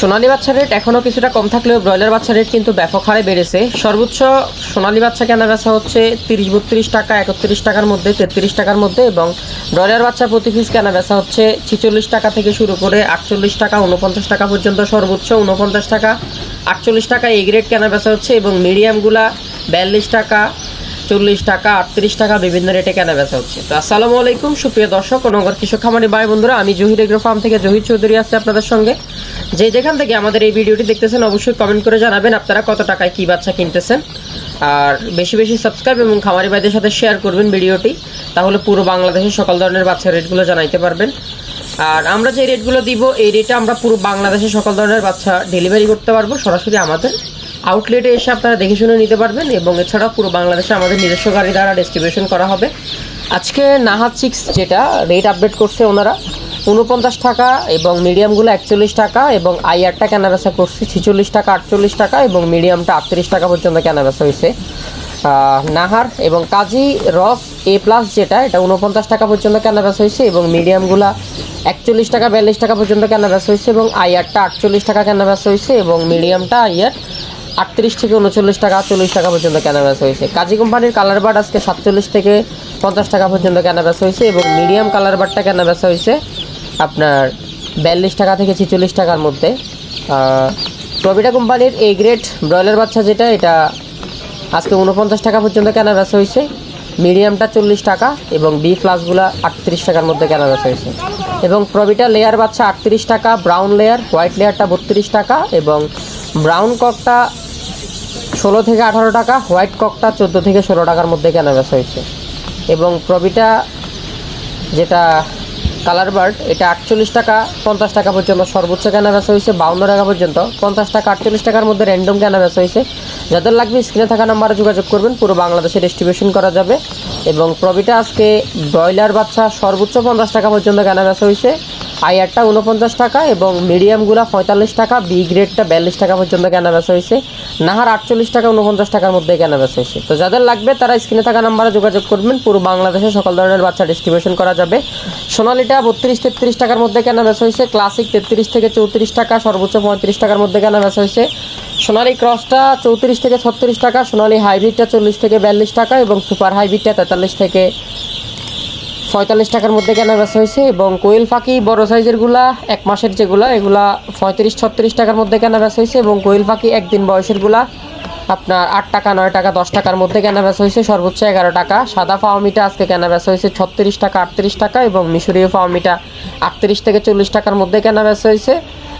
সোনালী বাচ্চার রেট এখনও কিছুটা কম থাকলেও ব্রয়লার বাচ্চার রেট কিন্তু ব্যাপক হারে বেড়েছে। সর্বোচ্চ সোনালী বাচ্চা কেনা বেচা হচ্ছে তিরিশ, বত্রিশ টাকা, একত্রিশ টাকার মধ্যে, তেত্রিশ টাকার মধ্যে এবং ব্রয়লার বাচ্চা প্রতি পিস কেনা বেচা হচ্ছে ছিচল্লিশ টাকা থেকে শুরু করে আটচল্লিশ টাকা উনপঞ্চাশ টাকা পর্যন্ত সর্বোচ্চ উনপঞ্চাশ টাকা, আটচল্লিশ টাকা এই গ্রেড কেনা বেচা হচ্ছে এবং মিডিয়ামগুলা বিয়াল্লিশ টাকা, চল্লিশ টাকা, আটত্রিশ টাকা বিভিন্ন রেটে কেনা বেচা হচ্ছে। তো আসসালামু আলাইকুম, সুপ্রিয় দর্শক নগর কৃষক খামারি ভাই বন্ধুরা আমি জহির এগ্রো ফার্ম থেকে জহির চৌধুরী আছি আপনাদের সঙ্গে। যে যেখান থেকে আমাদের এই ভিডিওটি দেখতেছেন, অবশ্যই কমেন্ট করে জানাবেন আপনারা কত টাকায় কী বাচ্চা কিনতেছেন। আর বেশি বেশি সাবস্ক্রাইব এবং খামারি ভাইদের সাথে শেয়ার করবেন ভিডিওটি, তাহলে পুরো বাংলাদেশের সকল ধরনের বাচ্চার রেটগুলো জানাইতে পারবেন। আর আমরা যে রেটগুলো দিব, এই রেটে আমরা পুরো বাংলাদেশের সকল ধরনের বাচ্চা ডেলিভারি করতে পারব, সরাসরি আমাদের আউটলেটে এসে আপনারা দেখে শুনে নিতে পারবেন এবং এছাড়াও পুরো বাংলাদেশে আমাদের নিজস্ব গাড়ি দ্বারা ডিস্ট্রিবিউশন করা হবে। আজকে নাহাত সিক্স যেটা রেট আপডেট করছে ওনারা। উনপঞ্চাশ টাকা এবং মিডিয়ামগুলো একচল্লিশ টাকা এবং আইয়ারটা কেনাবেচা করছে ছিচল্লিশ টাকা, আটচল্লিশ টাকা এবং মিডিয়ামটা আটত্রিশ টাকা পর্যন্ত কেনাবেচা হয়েছে। নাহার এবং কাজী রস এ প্লাস যেটা, এটা উনপঞ্চাশ টাকা পর্যন্ত কেনাবেচা হয়েছে এবং মিডিয়ামগুলা একচল্লিশ টাকা, বিয়াল্লিশ টাকা পর্যন্ত কেনাবেচা হয়েছে এবং আইয়ারটা আটচল্লিশ টাকা কেনাবেচা হয়েছে এবং মিডিয়ামটা আইয়ার আটত্রিশ থেকে উনচল্লিশ টাকা, চল্লিশ টাকা পর্যন্ত কেনাবেচা হয়েছে। কাজী কোম্পানির কালার বার্ড আজকে সাতচল্লিশ থেকে পঞ্চাশ টাকা পর্যন্ত কেনাবেচা হয়েছে এবং মিডিয়াম কালার বার্ডটা কেনাবেচা হয়েছে। আপনার বিয়াল্লিশ টাকা থেকে ছিচল্লিশ টাকার মধ্যে। প্রবিটা কোম্পানির এই গ্রেড ব্রয়লার বাচ্চা যেটা, এটা আজকে উনপঞ্চাশ টাকা পর্যন্ত কেনা বেচা হয়েছে। মিডিয়ামটা চল্লিশ টাকা এবং বি প্লাসগুলো আটত্রিশ টাকার মধ্যে কেনা বেচা হয়েছে। এবং প্রবিটা লেয়ার বাচ্চা আটত্রিশ টাকা ব্রাউন লেয়ার হোয়াইট লেয়ারটা বত্রিশ টাকা এবং ব্রাউন ককটা ষোলো থেকে আঠারো টাকা হোয়াইট ককটা চোদ্দ থেকে ষোলো টাকার মধ্যে কেনা বেচা হয়েছে। এবং প্রবিটা যেটা কালার বার্ড, এটা আটচল্লিশ টাকা, পঞ্চাশ টাকা পর্যন্ত। সর্বোচ্চ কেনা বেচা হয়েছে বাউন্ন টাকা পর্যন্ত। পঞ্চাশ টাকা, আটচল্লিশ টাকার মধ্যে র্যান্ডম কেনা বেচা হয়েছে। যাদের লাগবে স্ক্রিনে থাকা নাম্বারে যোগাযোগ করবেন। পুরো বাংলাদেশে ডিস্ট্রিবিউশন করা যাবে। এবং প্রবিটা আজকে ব্রয়লার বাচ্চা সর্বোচ্চ পঞ্চাশ টাকা পর্যন্ত কেনা বেচা হয়েছে। আইয়ারটা উনপঞ্চাশ টাকা এবং মিডিয়ামগুলা পঁয়তাল্লিশ টাকা বি গ্রেডটা বিয়াল্লিশ টাকা পর্যন্ত কেনা বেচা হয়েছে। নাহার আটচল্লিশ টাকা উনপঞ্চাশ টাকার মধ্যে কেনা বেচা হয়েছে। তো যাদের লাগবে তারা স্ক্রিনে থাকা নাম্বারে যোগাযোগ করবেন। পুরো বাংলাদেশে সকল ধরনের বাচ্চা ডিস্ট্রিবিউশন করা যাবে। সোনালিটা বত্রিশ তেত্রিশ টাকার মধ্যে কেনা বেচা হয়েছে। ক্লাসিক তেত্রিশ থেকে চৌত্রিশ টাকা, সর্বোচ্চ পঁয়ত্রিশ টাকার মধ্যে কেনা বেচা হয়েছে। সোনালি ক্রসটা চৌত্রিশ থেকে ছত্রিশ টাকা, সোনালি হাইব্রিডটা চল্লিশ থেকে বিয়াল্লিশ টাকা এবং সুপার হাইব্রিডটা তেতাল্লিশ থেকে পঁয়তাল্লিশ টাকার মধ্যে কেনা বেচা হয়েছে এবং কোয়েল পাখি বড় সাইজেরগুলা এক মাসের যেগুলা এগুলা পঁয়ত্রিশ, ছত্রিশ টাকার মধ্যে কেনা বেচা হয়েছে এবং কোয়েল পাখি একদিন বয়সেরগুলা আপনার আট টাকা, নয় টাকা, দশ টাকার মধ্যে কেনা বেচা হয়েছে, সর্বোচ্চ এগারো টাকা। সাদা ফাওয়ামিটা আজকে কেনা বেচা হয়েছে ছত্রিশ টাকা, আটত্রিশ টাকা এবং মিশরীয় ফাওয়ামিটা আটত্রিশ থেকে চল্লিশ টাকার মধ্যে কেনা বেচা হয়েছে।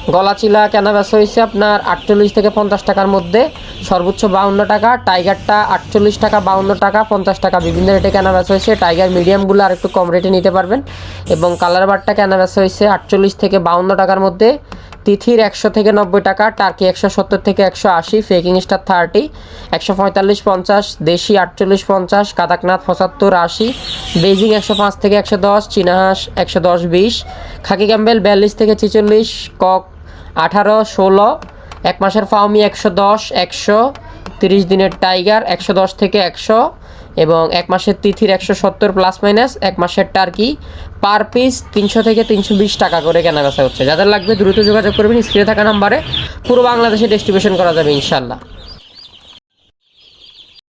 গলা চিলা কেনা বেচা হয়েছে আপনার আটচল্লিশ থেকে পঞ্চাশ টাকার মধ্যে। সর্বোচ্চ বাউন্ন টাকা, টাইগারটা আটচল্লিশ টাকা, বাউন্ন টাকা, পঞ্চাশ টাকা। বিভিন্ন রেটে কেনা বেচা হয়েছে। টাইগার মিডিয়ামগুলো আর একটু কম রেটে নিতে পারবেন। এবং কালার বারটা কেনা বেচা হয়েছে আটচল্লিশ থেকে বাউন্ন টাকার মধ্যে। তিথির একশো থেকে নব্বই টাকা, টার্কি একশো সত্তর থেকে একশো আশি, ফেকিং স্টার থার্টি, একশো পঁয়তাল্লিশ পঞ্চাশ, দেশি আটচল্লিশ পঞ্চাশ, কাদাকনাথ পঁচাত্তর আশি বেজিং একশো পাঁচ থেকে একশো দশ, চীনাহাঁস একশো দশ বিশ, খাকি ক্যাম্বেল বিয়াল্লিশ থেকে ছেচল্লিশ, কক আঠারো, ষোলো, এক মাসের ফাউমি একশো দশ, একশো, তিরিশ দিনের টাইগার একশো দশ থেকে একশো এবং এক মাসের তিথির একশো সত্তর প্লাস মাইনাস এক মাসের টার্কি পার পিস তিনশো থেকে তিনশো বিশ টাকা করে কেনা বেচা হচ্ছে। যাদের লাগবে দ্রুত যোগাযোগ করবেন, স্ক্রিনে থাকা নাম্বারে। পুরো বাংলাদেশে ডিস্ট্রিবিউশন করা যাবে ইনশাল্লাহ